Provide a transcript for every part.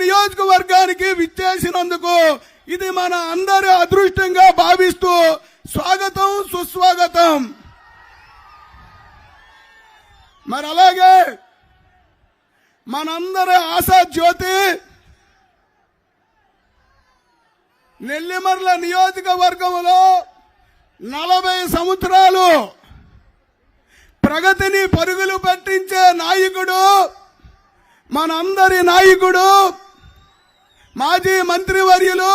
నియోజకవర్గానికి విచ్చేసినందుకు ఇది మన అందరి అదృష్టంగా భావిస్తూ స్వాగతం సుస్వాగతం. మరి అలాగే మనందరి ఆశా జ్యోతి నెల్లిమర్ల నియోజకవర్గంలో నలభై సంవత్సరాలు ప్రగతిని పరుగులు పట్టించే నాయకుడు మనందరి నాయకుడు మాజీ మంత్రివర్యులు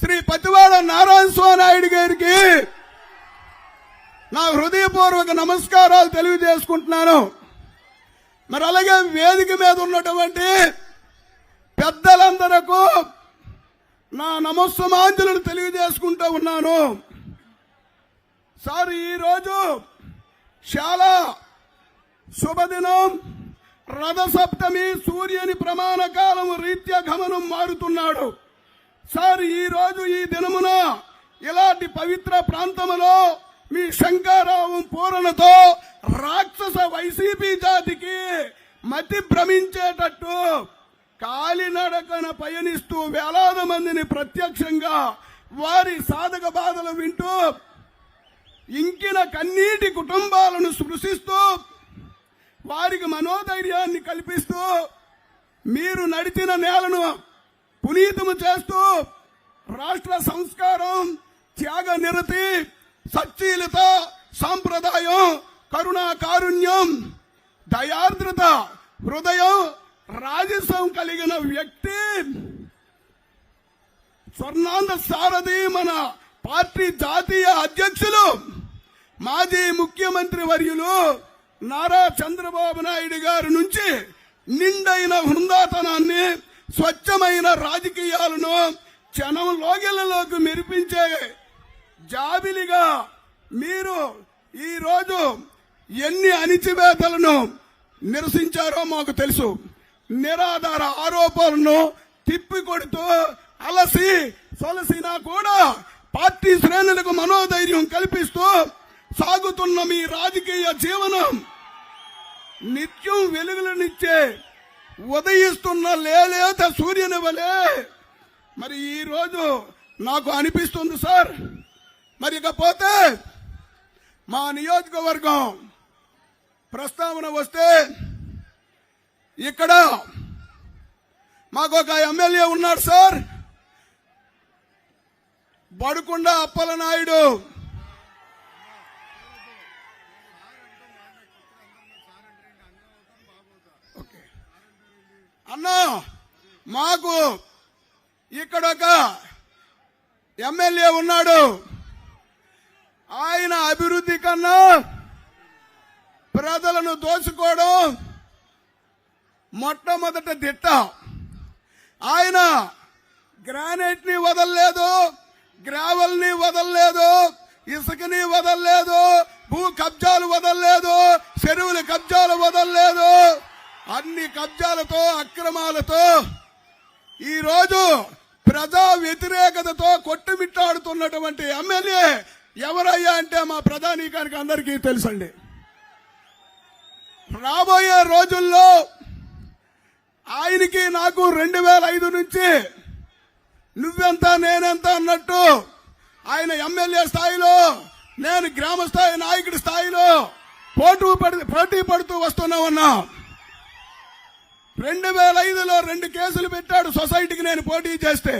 శ్రీ పతివాడ నారాయణ స్వామి నాయుడు గారికి నా హృదయపూర్వక నమస్కారాలు తెలియజేసుకుంటున్నాను. మరి అలాగే వేదిక మీద ఉన్నటువంటి పెద్దలందరకు నా నమస్సమాంజలు తెలియజేసుకుంటూ ఉన్నాను. సార్ ఈరోజు చాలా శుభదినం. రథసప్తమి సూర్యుని ప్రమాణ కాలం రీత్యా గమనం మారుతున్నాడు. సార్ ఈరోజు ఈ దినమున ఇలాంటి పవిత్ర ప్రాంతములో మీ శంకారావం పూరణతో రాక్షస వైసీపీ జాతికి మతి భ్రమించేటట్టు కాలినడకన పయనిస్తూ వేలాది మందిని ప్రత్యక్షంగా వారి సాధక బాధలు వింటూ ఇంకిన కన్నీటి కుటుంబాలను స్పృశిస్తూ వారికి మనోధైర్యాన్ని కల్పిస్తూ మీరు నడిచిన నేలను పునీతము చేస్తూ రాష్ట్ర సంస్కారం త్యాగ నిరతి సచ్చీలత సాంప్రదాయం కరుణా కారుణ్యం దయార్ద్రత హృదయం రాజసం కలిగిన వ్యక్తి. స్వర్ణాంధ సారథి మన పార్టీ జాతీయ అధ్యక్షులు మాజీ ముఖ్యమంత్రి వర్యులు నారా చంద్రబాబు నాయుడు గారి నుంచి నిండైన హృందాతనాన్ని స్వచ్ఛమైన రాజకీయాలను క్షణం లోగిలలోకి మెరిపించే జాబిలిగా మీరు ఈరోజు ఎన్ని అణిచివేతలను నిరసించారో మాకు తెలుసు. నిరాధార ఆరోపణలను తిప్పికొడుతూ అలసి సొలసినా కూడా పార్టీ శ్రేణులకు మనోధైర్యం కల్పిస్తూ సాగుతున్న మీ రాజకీయ జీవనం నిత్యం వెలుగులనిచ్చే ఉదయిస్తున్న లేలేత సూర్యుని వలె. మరి ఈరోజు నాకు అనిపిస్తుంది సార్. మరి ఇకపోతే మా నియోజకవర్గం ప్రస్తావన వస్తే ఇక్కడ మాకు ఒక ఎమ్మెల్యే ఉన్నాడు సార్. బడుకొండ అప్పలనాయుడు. అన్నా మాకు ఇక్కడ ఒక ఎమ్మెల్యే ఉన్నాడు. ఆయన అభివృద్ధి కన్నా ప్రజలను దోచుకోవడం మొట్టమొదట దిట్ట. ఆయన గ్రానైట్ని వదలలేదు గ్రావెల్ని వదలలేదు ఇసుకని వదలలేదు భూ కబ్జాలు వదలలేదు చెరువుల కబ్జాలు వదలలేదు. అన్ని కబ్జాలతో అక్రమాలతో ఈ రోజు ప్రజా వ్యతిరేకతతో కొట్టుమిట్టాడుతున్నటువంటి ఎమ్మెల్యే ఎవరయ్యా అంటే మా ప్రధానికానికి అందరికీ తెలుసండి. రాబోయే రోజుల్లో ఆయనకి నాకు రెండు వేల ఐదు నుంచి నువ్వెంత నేనెంత అన్నట్టు ఆయన ఎమ్మెల్యే స్థాయిలో నేను గ్రామ స్థాయి నాయకుడి స్థాయిలో పోటీ పడి పోటీ పడుతూ వస్తున్నామన్నా. రెండు వేల ఐదులో రెండు కేసులు పెట్టాడు సొసైటీకి నేను పోటీ చేస్తే.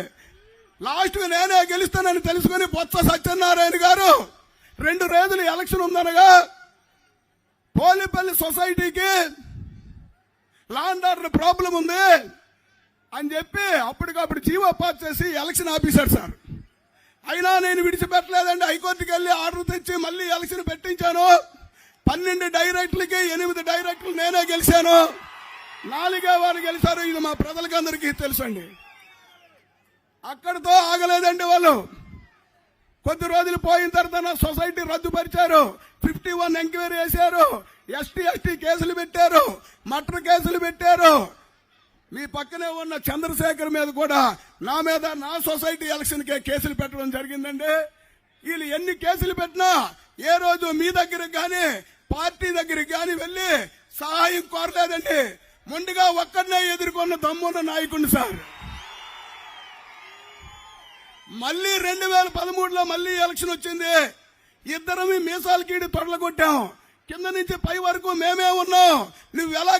లాస్ట్ నేనే గెలుస్తానని తెలుసుకుని బొత్స సత్యనారాయణ గారు రెండు రోజులు ఎలక్షన్ ఉందనగా పోలిపల్లి సొసైటీకి లాండర్ ప్రాబ్లం ఉంది అని చెప్పి అప్పటికప్పుడు జీవో పాస్ చేసి ఎలక్షన్ ఆఫీసర్ సార్. అయినా నేను విడిచిపెట్టలేదండి. హైకోర్టుకి వెళ్ళి ఆర్డర్ తెచ్చి మళ్ళీ ఎలక్షన్ పెట్టించాను. పన్నెండు డైరెక్టర్లకి ఎనిమిది డైరెక్టర్లు నేనే గెలిచాను. నాలుగే వారు గెలిచారు. ఇది మా ప్రజలకందరికీ తెలుసండి. అక్కడితో ఆగలేదండి వాళ్ళు. కొద్ది రోజులు పోయిన తర్వాత సొసైటీ రద్దుపరిచారు. ఫిఫ్టీ వన్ ఎంక్వైరీ చేశారు. ఎస్టీ ఎస్టీ కేసులు పెట్టారు. మటర్ కేసులు పెట్టారు. మీ పక్కనే ఉన్న చంద్రశేఖర్ మీద కూడా నా మీద నా సొసైటీ ఎలక్షన్కే కేసులు పెట్టడం జరిగిందండి. వీళ్ళు ఎన్ని కేసులు పెట్టినా ఏ రోజు మీ దగ్గరికి కానీ పార్టీ దగ్గరికి కానీ వెళ్ళి సహాయం కోరలేదండి. మొండిగా ఒక్కడనే ఎదుర్కొన్న దమ్మున్న నాయకుడిని సార్. మళ్ళీ రెండు వేల పదమూడులో మళ్ళీ ఎలక్షన్ వచ్చింది. ఇద్దరం మీసాల కీడి తొడలు కొట్టాం కింద నుంచి పై వరకు మేమే ఉన్నాం. నువ్వు ఎలా